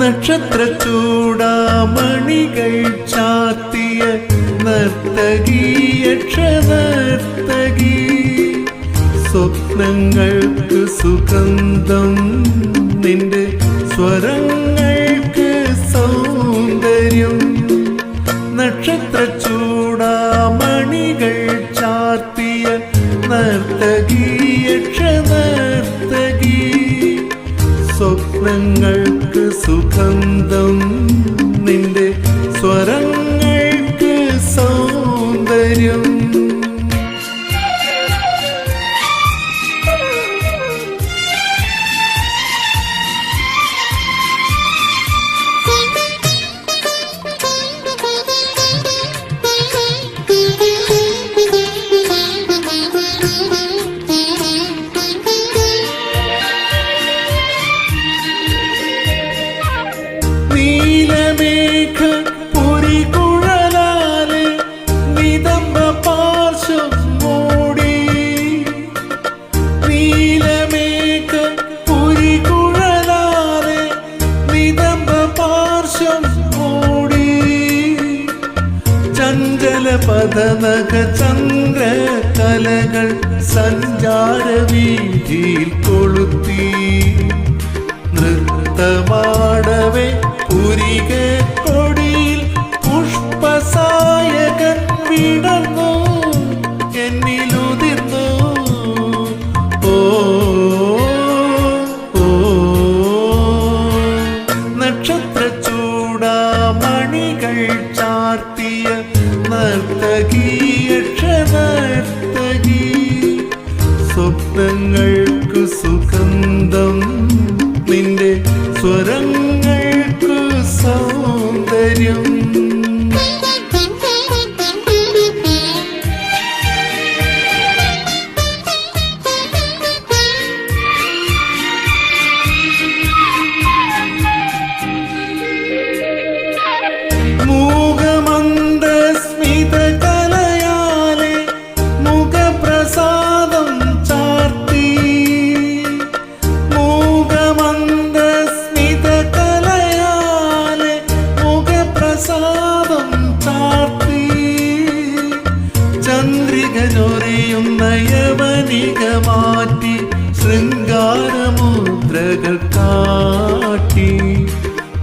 നക്ഷത്ര ചൂടാമണികൾ ചാത്തിയ നർത്തകി യക്ഷനർത്തകി സ്വപ്നങ്ങൾക്ക് സുഗന്ധം നിന്റെ സ്വരങ്ങൾക്ക് സൗന്ദര്യം. നക്ഷത്ര സൗന്ദര്യം പാർശ്വം മൂടി ചഞ്ചല പതനക ചന്ദ്ര കലകൾ സഞ്ചാര വീതിയിൽ കൊളുത്തി. നൃത്തമാടവേ പുരിക സ്വരങ്ങൾക്ക് സൗന്ദര്യം ചന്ദ്രികനൊറിയുന്ന നയവനിക മാറ്റി ശൃംഗാരമുദ്രകൾ കാട്ടി.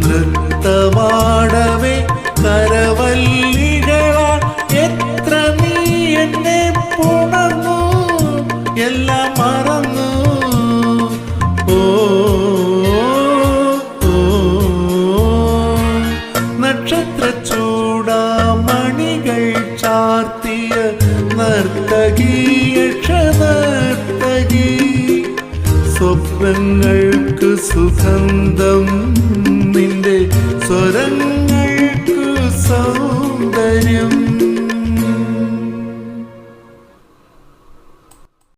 നൃത്തമാടവേ കരവല്ലികളാ എത്ര നീ എന്നെ പുണർന്നു എല്ലാം മറന്നു. ഓ നക്ഷത്ര ചൂടാമണികൾ നർത്തകി യക്ഷനർത്തകി. സ്വപ്നങ്ങൾക്ക് സുഗന്ധം നിന്റെ സൗന്ദര്യം